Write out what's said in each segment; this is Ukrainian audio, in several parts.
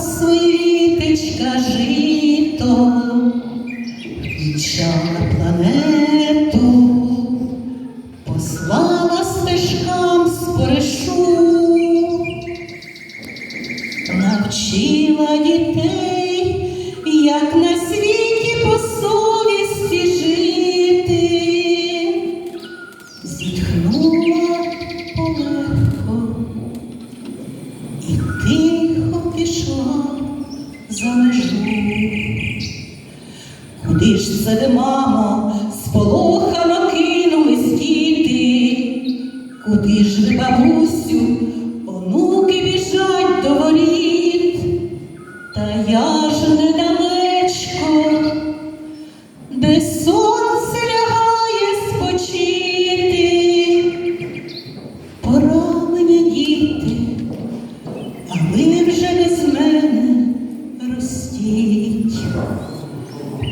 світечка жито, Вічала планету, послала стежкам спорешу, навчила дітей, як на світі Куди ж це ви, мамо, сполохано кинулись діти? Куди ж ви, бабусю, онуки біжать до воріт? Та я ж недалечко,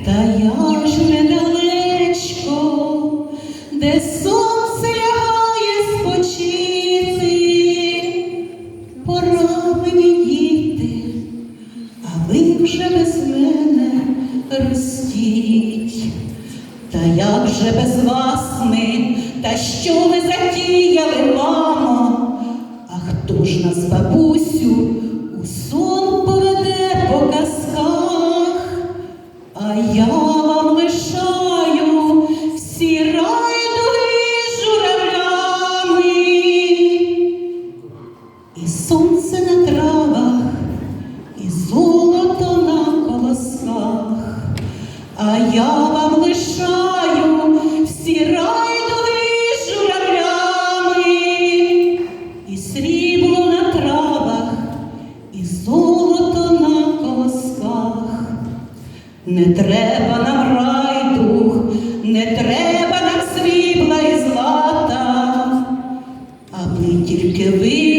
Та я ж недалечко, де сонце лягає спочити, пора мені діти, а ви вже без мене ростіть. Та як же без вас ми, та що ви затіяли, мамо? А хто ж нас, бабусю, і сонце на травах, і золото на колосках. А я вам лишаю всі райдуги журавлями, і срібло на травах, і золото на колосках. Не треба нам райдух, не треба нам срібла і злата, аби тільки ви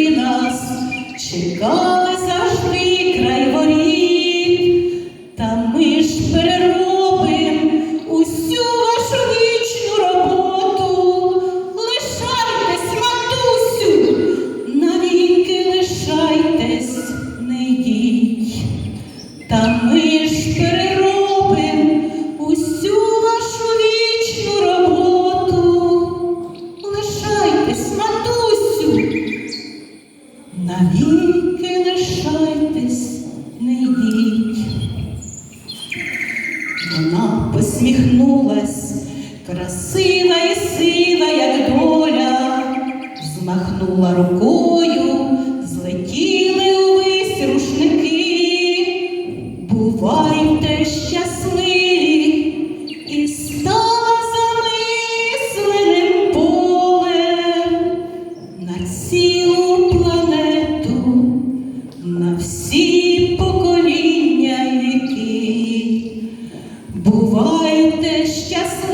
чекали завжди край воріт, та ми ж переробим усю вашу вічну роботу. Лишайтесь, матусю, навіки лишайтесь, не йдіть. Та ми ж переробим красива і сила, як доля, змахнула рукою, злетіли увесь рушники. Бувайте щасливі, і стала замисленим полем на цілу планету, на всі покоління віки. Бувайте щасливі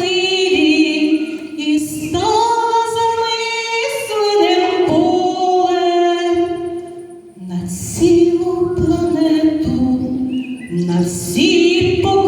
Сірі по